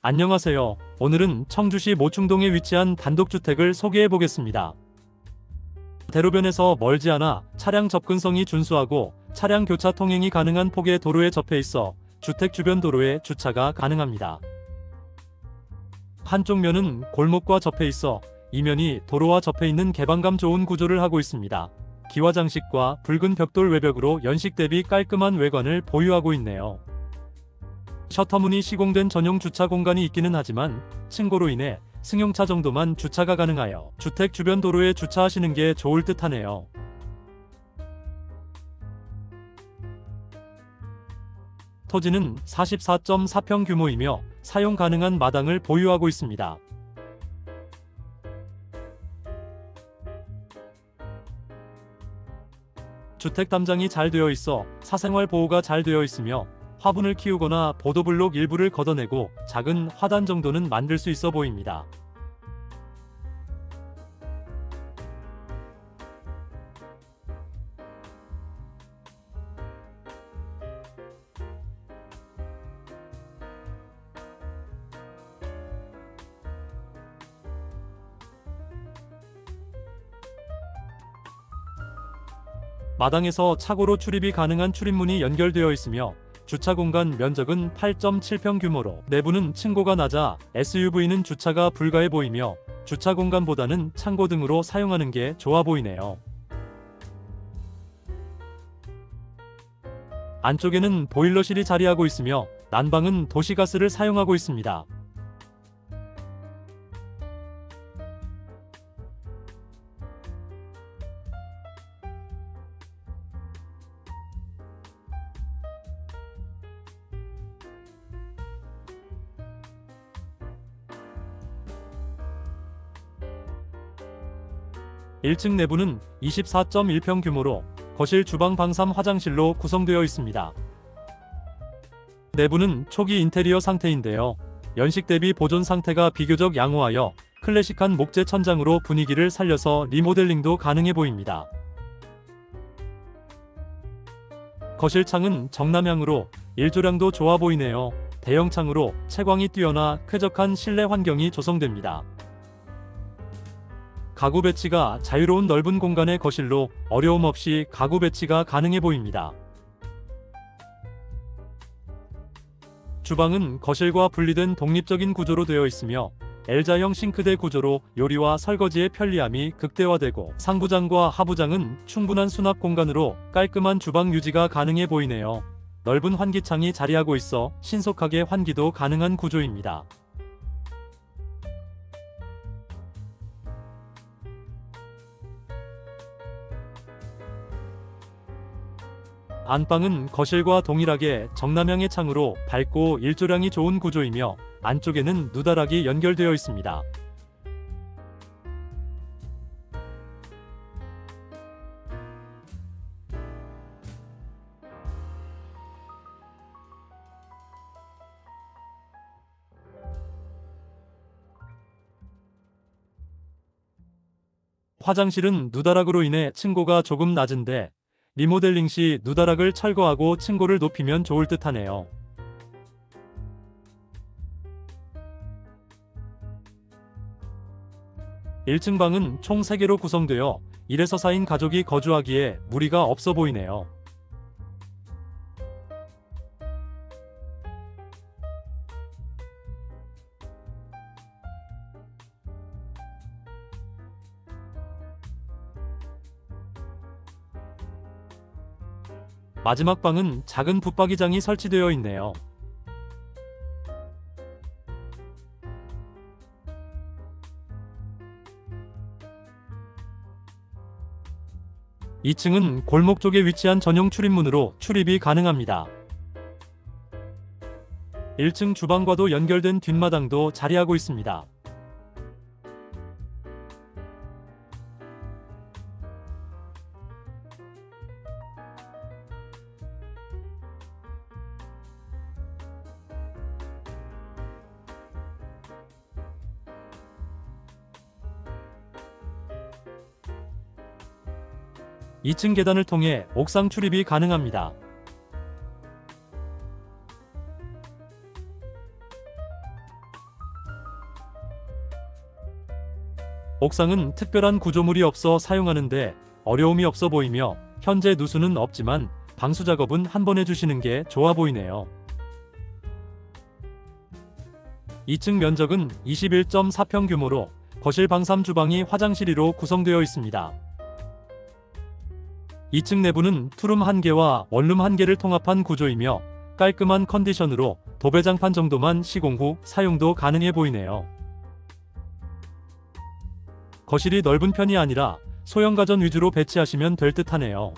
안녕하세요. 오늘은 청주시 모충동에 위치한 단독주택을 소개해 보겠습니다. 대로변에서 멀지 않아 차량 접근성이 준수하고 차량 교차 통행이 가능한 폭의 도로에 접해 있어 주택 주변 도로에 주차가 가능합니다. 한쪽 면은 골목과 접해 있어 이면이 도로와 접해 있는 개방감 좋은 구조를 하고 있습니다. 기와 장식과 붉은 벽돌 외벽으로 연식 대비 깔끔한 외관을 보유하고 있네요. 셔터문이 시공된 전용 주차 공간이 있기는 하지만 층고로 인해 승용차 정도만 주차가 가능하여 주택 주변 도로에 주차하시는 게 좋을 듯 하네요. 토지는 44.4평 규모이며 사용 가능한 마당을 보유하고 있습니다. 주택 담장이 잘 되어 있어 사생활 보호가 잘 되어 있으며 화분을 키우거나 보도블록 일부를 걷어내고 작은 화단 정도는 만들 수 있어 보입니다. 마당에서 차고로 출입이 가능한 출입문이 연결되어 있으며 주차 공간 면적은 8.7평 규모로 내부는 층고가 낮아 SUV는 주차가 불가해 보이며 주차 공간보다는 창고 등으로 사용하는 게 좋아 보이네요. 안쪽에는 보일러실이 자리하고 있으며 난방은 도시가스를 사용하고 있습니다. 일층 내부는 24.1평 규모로 거실, 주방, 방 3 화장실로 구성되어 있습니다. 내부는 초기 인테리어 상태인데요. 연식 대비 보존 상태가 비교적 양호하여 클래식한 목재 천장으로 분위기를 살려서 리모델링도 가능해 보입니다. 거실 창은 정남향으로 일조량도 좋아 보이네요. 대형 창으로 채광이 뛰어나 쾌적한 실내 환경이 조성됩니다. 가구 배치가 자유로운 넓은 공간의 거실로 어려움 없이 가구 배치가 가능해 보입니다. 주방은 거실과 분리된 독립적인 구조로 되어 있으며 L자형 싱크대 구조로 요리와 설거지의 편리함이 극대화되고 상부장과 하부장은 충분한 수납 공간으로 깔끔한 주방 유지가 가능해 보이네요. 넓은 환기창이 자리하고 있어 신속하게 환기도 가능한 구조입니다. 안방은 거실과 동일하게 정남향의 창으로 밝고 일조량이 좋은 구조이며 안쪽에는 누다락이 연결되어 있습니다. 화장실은 누다락으로 인해 층고가 조금 낮은데 리모델링 시 누다락을 철거하고 층고를 높이면 좋을 듯 하네요. 일층 방은 총 3개로 구성되어 1에서 4인 가족이 거주하기에 무리가 없어 보이네요. 마지막 방은 작은 붙박이장이 설치되어 있네요. 이층은 골목 쪽에 위치한 전용 출입문으로 출입이 가능합니다. 1층 주방과도 연결된 뒷마당도 자리하고 있습니다. 2층 계단을 통해 옥상 출입이 가능합니다. 옥상은 특별한 구조물이 없어 사용하는데 어려움이 없어 보이며 현재 누수는 없지만 방수 작업은 한 번 해주시는 게 좋아 보이네요. 2층 면적은 21.4평 규모로 거실 방 3주방이 화장실 2로 구성되어 있습니다. 2층 내부는 투룸 1개와 원룸 1개를 통합한 구조이며 깔끔한 컨디션으로 도배장판 정도만 시공 후 사용도 가능해 보이네요. 거실이 넓은 편이 아니라 소형 가전 위주로 배치하시면 될 듯하네요.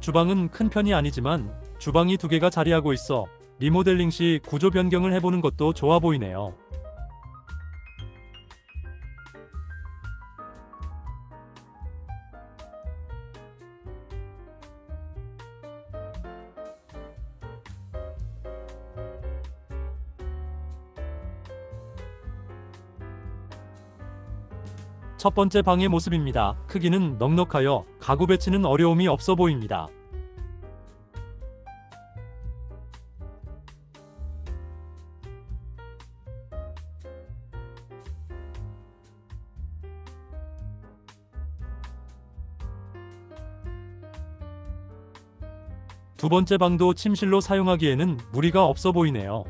주방은 큰 편이 아니지만 주방이 두 개가 자리하고 있어 리모델링 시 구조 변경을 해보는 것도 좋아 보이네요. 첫 번째 방의 모습입니다. 크기는 넉넉하여 가구 배치는 어려움이 없어 보입니다. 두 번째 방도 침실로 사용하기에는 무리가 없어 보이네요.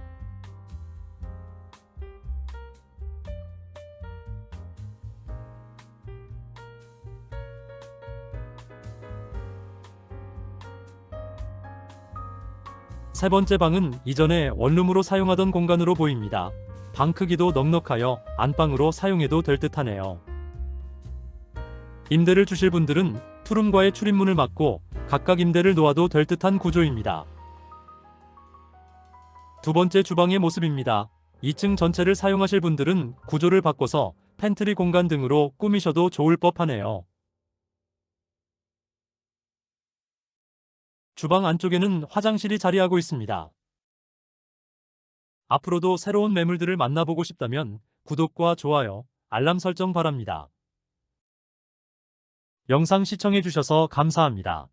세 번째 방은 이전에 원룸으로 사용하던 공간으로 보입니다. 방 크기도 넉넉하여 안방으로 사용해도 될 듯하네요. 임대를 주실 분들은 투룸과의 출입문을 막고 각각 임대를 놓아도 될 듯한 구조입니다. 두 번째 주방의 모습입니다. 2층 전체를 사용하실 분들은 구조를 바꿔서 팬트리 공간 등으로 꾸미셔도 좋을 법하네요. 주방 안쪽에는 화장실이 자리하고 있습니다. 앞으로도 새로운 매물들을 만나보고 싶다면 구독과 좋아요, 알람 설정 바랍니다. 영상 시청해주셔서 감사합니다.